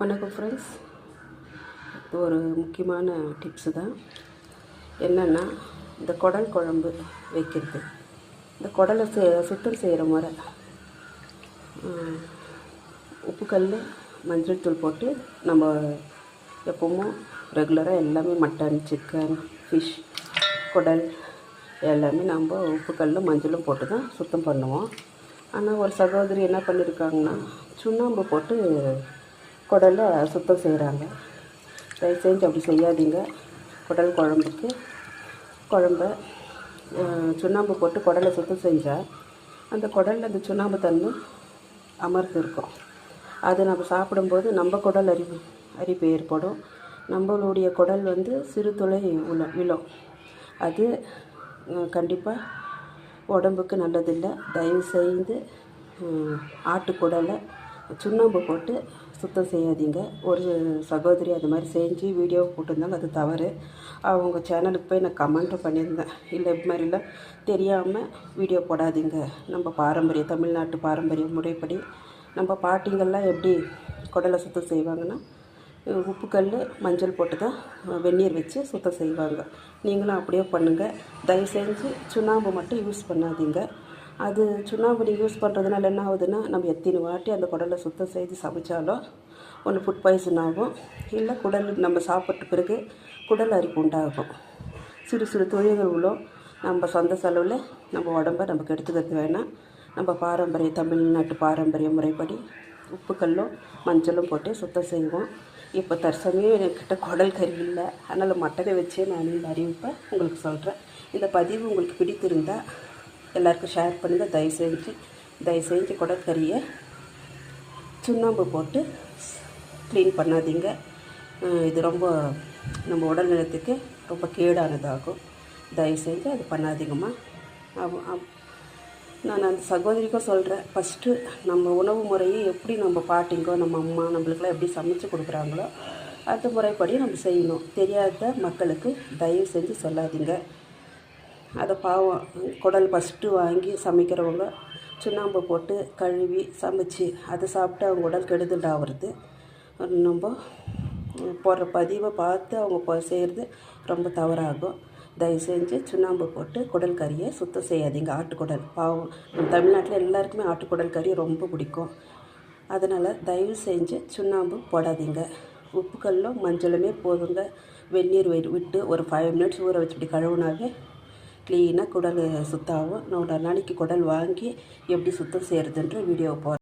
வணக்கம் ஃப்ரெண்ட்ஸ் இது ஒரு முக்கியமான டிப்ஸு தான். என்னென்னா இந்த குடல் குழம்பு வைக்கிறது. இந்த குடலை சே சுத்தம் செய்கிற முறை. உப்புக்கல் உப்பு மஞ்சள் தூள் போட்டு நம்ம எப்பவும் ரெகுலராக எல்லாமே மட்டன் சிக்கன் ஃபிஷ் குடல் எல்லாமே நம்ம உப்பு கல்லும் மஞ்சளும் போட்டு தான் சுத்தம் பண்ணுவோம். ஆனால் ஒரு சகோதரி என்ன பண்ணியிருக்காங்கன்னா சுண்ணாம்பு போட்டு குடலை சுத்தம் செய்கிறாங்க. தயவு செஞ்சு அப்படி செய்யாதீங்க. குடல் குழம்புக்கு. குழம்ப சுண்ணாம்பு போட்டு குடலை சுத்தம் செஞ்சால் அந்த குடலில் அந்த சுண்ணாம்பு தண்ணி அமர்ந்து இருக்கும் அது நம்ம சாப்பிடும்போது நம்ம குடல் அரிப்பு அரிப்பு ஏற்படும். நம்மளுடைய குடல் வந்து சிறு துளை உள்ள விழும் அது கண்டிப்பாக உடம்புக்கு நல்லதில்லை. தயவு செய்து ஆட்டுக்குடலை சுண்ணாம்பு போட்டு சுத்தம் செய்யாதீங்க. ஒரு சகோதரி அது மாதிரி செஞ்சு வீடியோ போட்டிருந்தாங்க அது தவறு. அவங்க சேனலுக்கு போய் நான் கமெண்ட்டும் பண்ணியிருந்தேன். இல்லை இது மாதிரிலாம் தெரியாமல் வீடியோ போடாதீங்க. நம்ம பாரம்பரிய தமிழ்நாட்டு பாரம்பரிய முறைப்படி நம்ம பாட்டிங்கள்லாம் எப்படி குடலை சுத்தம் செய்வாங்கன்னா உப்புக்கல் மஞ்சள் போட்டு தான் வெந்நீர் வச்சு சுத்தம் செய்வாங்க. நீங்களும் அப்படியே பண்ணுங்கள் தயவு செஞ்சு சுண்ணாம்பு மட்டும் யூஸ் பண்ணாதீங்க. அது சுண்ணாம்பு யூஸ் பண்ணுறதுனால என்ன ஆகுதுன்னா நம்ம எத்தனை வாட்டி அந்த குடலை சுத்தம் செய்து சமைச்சாலும் ஒன்று ஃபுட் பாய்சன் ஆகும். இல்லை குடல் நம்ம சாப்பிட்ட பிறகு குடல் அரிப்பு உண்டாகும். சிறு சிறு தொழில்கள் நம்ம சொந்த செலவில் நம்ம உடம்ப நம்ம கெடுத்துக்கிறது வேணாம். நம்ம பாரம்பரிய தமிழ்நாட்டு பாரம்பரிய முறைப்படி உப்புக்கல்லும் மஞ்சளும் போட்டு சுத்தம் செய்வோம். இப்போ தற்சமயம் என்கிட்ட குடல் கறி இல்லை. அதனால் மட்டனை வச்சே நான் இந்த அறிவிப்பை உங்களுக்கு சொல்கிறேன் இந்த பதிவு உங்களுக்கு பிடித்திருந்தால் எல்லாருக்கும் ஷேர் பண்ணுங்கள் தயவு செஞ்சு தயவு செஞ்சு குடக்கறியை சுண்ணாம்பு போட்டு க்ளீன் பண்ணாதீங்க. இது ரொம்ப நம்ம உடல் நலத்துக்கு ரொம்ப கேடானதாகும். தயவு செஞ்சு அது பண்ணாதீங்கம்மா. அவ- நான் அந்த சகோதரிக்கும் சொல்கிறேன் ஃபஸ்ட்டு நம்ம உணவு முறையை எப்படி நம்ம பாட்டிங்கோ நம்ம அம்மா நம்மளுக்கெல்லாம் எப்படி சமைச்சு கொடுக்குறாங்களோ அந்த முறைப்படி நம்ம செய்யணும். தெரியாத மக்களுக்கு தயவு செஞ்சு சொல்லாதீங்க. அதை பாவம் குடல் ஃபஸ்ட்டு வாங்கி சமைக்கிறவங்க சுண்ணாம்பு போட்டு கழுவி சமைச்சு அதை சாப்பிட்டு அவங்க உடல் கெடுதல் ரொம்ப போடுற பதிவை பார்த்து அவங்க செய்கிறது ரொம்ப தவறாகும். தயவு செஞ்சு சுண்ணாம்பு போட்டு குடல் கறியை சுத்தம் செய்யாதீங்க. ஆட்டுக்குடல். பாவம் நம்ம தமிழ்நாட்டில் எல்லாருக்குமே ஆட்டுக்குடல் கறி ரொம்ப பிடிக்கும். அதனால் தயவு செஞ்சு சுண்ணாம்பு போடாதீங்க. உப்புக்கல்லும் மஞ்சளுமே போதுங்க. வெந்நீர் விட்டு ஒரு ஃபைவ் மினிட்ஸ் ஊற வச்சு இப்படி கழுவுனாவே க்ளீனாக குடல் சுத்தாகும் நான் ஒரு நாளைக்கு குடல் வாங்கி எப்படி சுத்தம் செய்கிறதுன்ற வீடியோ போகிறேன்